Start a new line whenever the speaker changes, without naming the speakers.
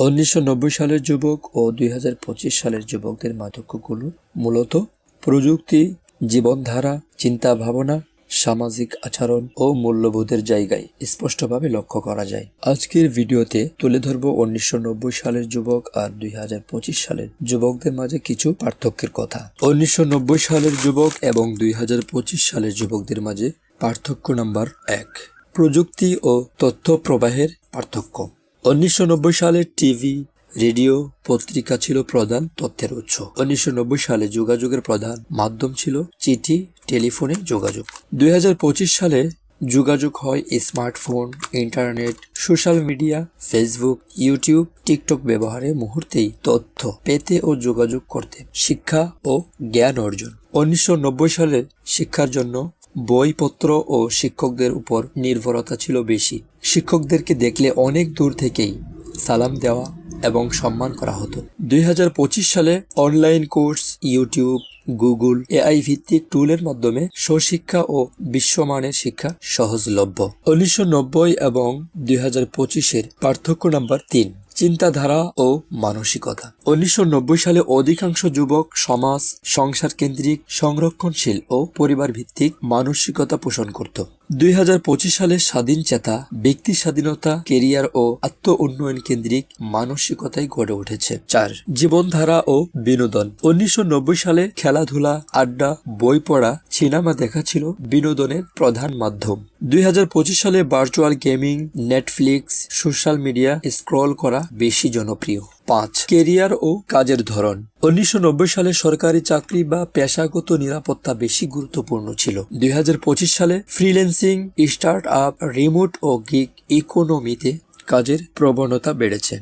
উনিশশো নব্বই সালের যুবক ও দুই হাজার পঁচিশ সালের যুবকদের পার্থক্যগুলো মূলত প্রযুক্তি, জীবনধারা চিন্তা ভাবনা সামাজিক আচরণ ও মূল্যবোধের জায়গায় স্পষ্টভাবে লক্ষ্য করা যায়। আজকের ভিডিওতে তুলে ধরব উনিশশো নব্বই সালের যুবক আর দুই হাজার পঁচিশ সালের যুবকদের মাঝে কিছু পার্থক্যের কথা। উনিশশো নব্বই সালের যুবক এবং দুই হাজার পঁচিশ সালের যুবকদের মাঝে পার্থক্য নাম্বার এক। প্রযুক্তি ও তথ্য প্রবাহের পার্থক্য। উনিশশো নব্বই সালে টিভি, রেডিও পত্রিকা ছিল প্রধান তথ্যের উৎস। উনিশশো নব্বই সালে যোগাযোগের প্রধান মাধ্যম ছিল চিঠি, টেলিফোনে যোগাযোগ। দুই হাজার পঁচিশ সালে যোগাযোগ হয় smartphone, internet, social media, Facebook, YouTube, TikTok ব্যবহারে মুহূর্তেই তথ্য পেতে ও যোগাযোগ করতে শিক্ষা ও জ্ঞান অর্জন। উনিশশো নব্বই সালে শিক্ষার জন্য বইপত্র ও শিক্ষকদের উপর নির্ভরতা ছিল বেশি। শিক্ষকদেরকে দেখলে অনেক দূর থেকেই সালাম দেওয়া এবং সম্মান করা হতো। দুই হাজার পঁচিশ সালে online course, YouTube, Google, AI ভিত্তিক টুলের মাধ্যমে স্বশিক্ষা ও বিশ্বমানের শিক্ষা সহজলভ্য। উনিশশো নব্বই এবং দুই হাজার পঁচিশের পার্থক্য নাম্বার তিন, চিন্তাধারা ও মানসিকতা। উনিশশো নব্বই সালে অধিকাংশ যুবক সমাজ সংসার কেন্দ্রিক সংরক্ষণশীল ও পরিবার ভিত্তিক মানসিকতা পোষণ করত। দুই হাজার পঁচিশ সালে স্বাধীন চেতা, ব্যক্তি স্বাধীনতা, কেরিয়ার ও আত্ম উন্নয়ন কেন্দ্রিক মানসিকতায় গড়ে উঠেছে। চার, জীবনধারা ও বিনোদন। উনিশশো নব্বই সালে খেলাধুলা, আড্ডা, বই পড়া, সিনেমা দেখা ছিল বিনোদনের প্রধান মাধ্যম। দুই হাজার পঁচিশ সালে virtual gaming, Netflix, social media scroll করা বেশি জনপ্রিয়। পাঁচ, কেরিয়ার ও কাজের ধরন। উনিশশো নব্বই সালে সরকারি চাকরি বা পেশাগত নিরাপত্তা বেশি গুরুত্বপূর্ণ ছিল। দুই হাজার পঁচিশ সালে ফ্রিল্যান্সিং স্টার্ট আপ রিমোট ও গিগ ইকোনমিতে কাজের প্রবণতা বেড়েছে।